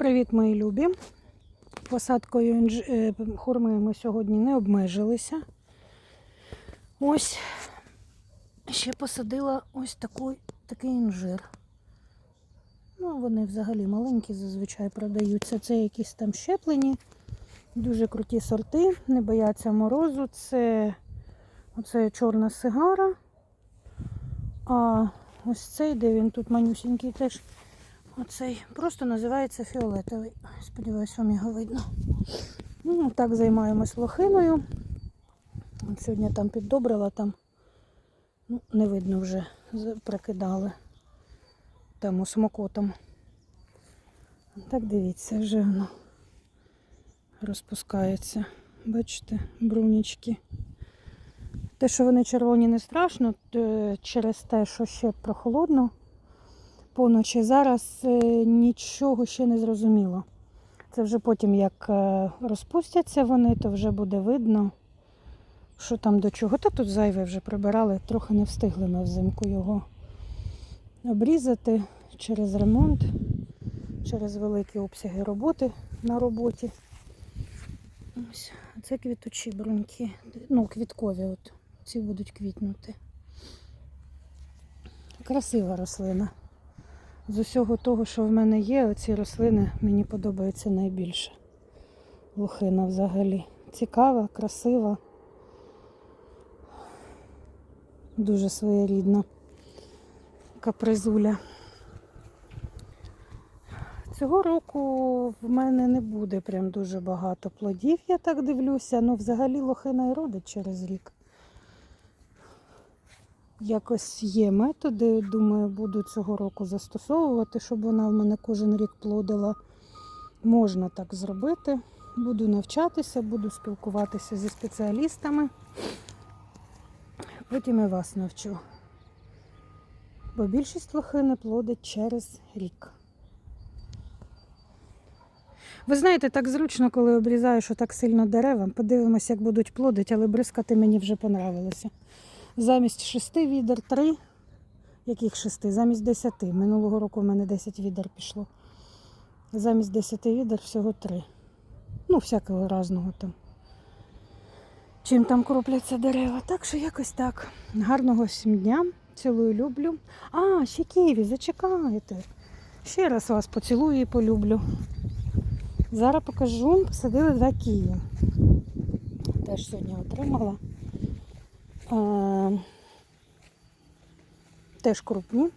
Привіт, мої любі. Посадкою інж... е, хурми ми сьогодні не обмежилися. Ось ще посадила ось такий, такий інжир. Ну, вони взагалі маленькі, зазвичай продаються. Це якісь там щеплені, дуже круті сорти, не бояться морозу. Це оце чорна сигара. А ось цей, де він тут манюсінький теж. Оцей просто називається фіолетовий. Сподіваюсь, вам його видно. Ну, так займаємось лохиною. Сьогодні там піддобрила, там ну, не видно вже, прикидали там смокотом. Так дивіться, вже воно розпускається. Бачите, брунічки. Те, що вони червоні, не страшно, через те, що ще прохолодно поночі. Зараз е, нічого ще не зрозуміло. Це вже потім, як е, розпустяться вони, то вже буде видно, що там до чого. Та тут зайве вже прибирали, трохи не встигли ми взимку його обрізати через ремонт, через великі обсяги роботи на роботі. Ось, це квітучі бруньки. Ну, квіткові, от ці будуть квітнути. Красива рослина. З усього того, що в мене є, оці рослини мені подобаються найбільше. Лохина взагалі. Цікава, красива. Дуже своєрідна. Капризуля. Цього року в мене не буде прям дуже багато плодів, я так дивлюся. Ну, взагалі лохина і родить через рік. Якось є методи, думаю, буду цього року застосовувати, щоб вона в мене кожен рік плодила. Можна так зробити. Буду навчатися, буду спілкуватися зі спеціалістами. Потім і вас навчу. Бо більшість лохини плодить через рік. Ви знаєте, так зручно, коли обрізаєш отак сильно дерева. Подивимося, як будуть плодити, але бризкати мені вже понравилося. Замість шести відер три. Яких шести? Замість десяти. Минулого року в мене 10 відер пішло. Замість 10 відер всього три. Ну, всякого разного там. Чим там кропляться дерева. Так що якось так. Гарного всім дня. Цілую, люблю. А, ще Києві, зачекайте. Ще раз вас поцілую і полюблю. Зараз покажу, посадили два киї. Теж сьогодні отримала. Теж крупні.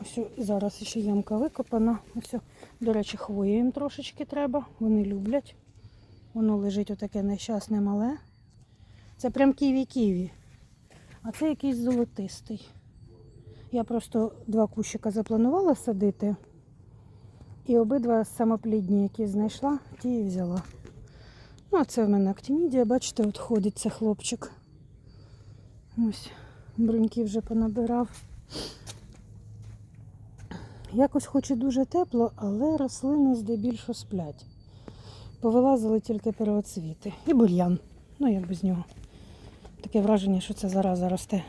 Ось зараз ще ямка викопана. Ось, до речі, хвої їм трошечки треба. Вони люблять. Воно лежить отаке нещасне мале. Це прям ківі-ківі. А це якийсь золотистий. Я просто два кущика запланувала садити. І обидва самоплідні, які знайшла, ті і взяла. Ну, а це в мене актинідія, бачите, от ходить це хлопчик. Ось, бруньки вже понабирав. Якось хоч і дуже тепло, але рослини здебільшого сплять. Повилазили тільки первоцвіти. І бур'ян. Ну, як без нього. Таке враження, що це зараза росте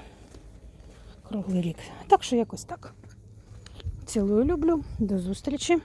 круглий рік. Так що якось так. Цілую люблю. До зустрічі.